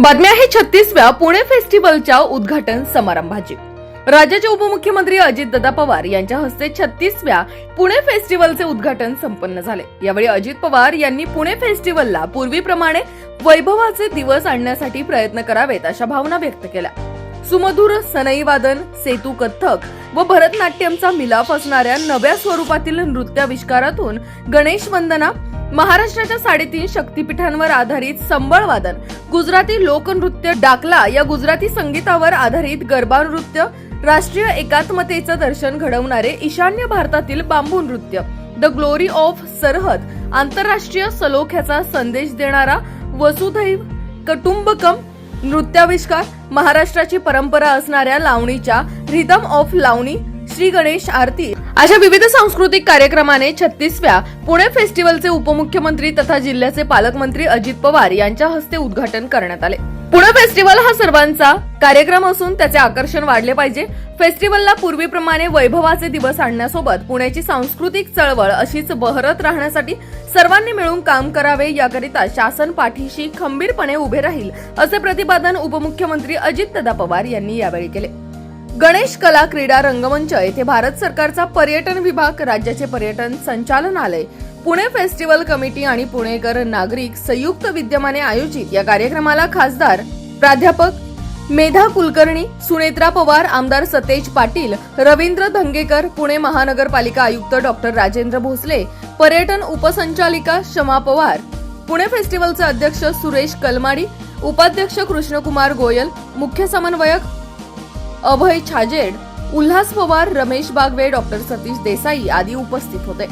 बातम्या आहे छत्तीसव्या पुणे फेस्टिवलच्या उद्घाटन समारंभाची. राज्याचे उपमुख्यमंत्री अजितदादा पवार यांच्या हस्ते छत्तीसव्या पुणे फेस्टिवलचे उद्घाटन संपन्न झाले. यावेळी अजित पवार यांनी पुणे फेस्टिवलला पूर्वीप्रमाणे वैभवाचे दिवस आणण्यासाठी प्रयत्न करावेत अशा भावना व्यक्त केल्या. सुमधुर सनई वादन सेतू कथ्थक व भरतनाट्यमचा मिलाफ असणाऱ्या नव्या स्वरूपातील नृत्याविष्कारातून गणेश वंदना महाराष्ट्राच्या साडेतीन शक्तीपीठांवर आधारित संबळ वादन गुजराती लोकनृत्य डाकला या गुजराती संगीतावर आधारित गरबा नृत्य राष्ट्रीय एकात्मतेचं दर्शन घडवणारे ईशान्य भारतातील बांबू नृत्य द ग्लोरी ऑफ सरहद आंतरराष्ट्रीय सलोख्याचा संदेश देणारा वसुधैव कुटुंबकम नृत्याविष्कार महाराष्ट्राची परंपरा असणाऱ्या लावणीच्या रिदम ऑफ लावणी श्री गणेश आरती. अशा विविध सांस्कृतिक कार्यक्रमाने छत्तीसव्या पुणे फेस्टिवलचे उपमुख्यमंत्री तथा जिल्ह्याचे पालकमंत्री अजित पवार यांच्या हस्ते उद्घाटन करण्यात आले. पुणे फेस्टिवल हा सर्वांचा कार्यक्रम असून त्याचे आकर्षण वाढले पाहिजे. फेस्टिवलला पूर्वीप्रमाणे वैभवाचे दिवस आणण्यासोबत पुण्याची सांस्कृतिक चळवळ अशीच बहरत राहण्यासाठी सर्वांनी मिळून काम करावे याकरिता शासन पाठीशी खंबीरपणे उभे राहील असे प्रतिपादन उपमुख्यमंत्री अजितदादा पवार यांनी यावेळी केले. गणेश कला क्रीडा रंगमंच येथे भारत सरकारचा पर्यटन विभाग राज्याचे पर्यटन संचालनालय पुणे फेस्टिवल कमिटी आणि पुणेकर नागरिक संयुक्त विद्यमाने आयोजित या कार्यक्रमाला खासदार प्राध्यापक मेधा कुलकर्णी सुनेत्रा पवार आमदार सतेज पाटील रवींद्र धंगेकर पुणे महानगरपालिका आयुक्त डॉक्टर राजेंद्र भोसले पर्यटन उपसंचालिका शमा पवार पुणे फेस्टिवलचे अध्यक्ष सुरेश कलमाडी उपाध्यक्ष कृष्णकुमार गोयल मुख्य समन्वयक अभय छाजेड उल्हास पवार रमेश बागवे डॉक्टर सतीश देसाई आदी उपस्थित होते.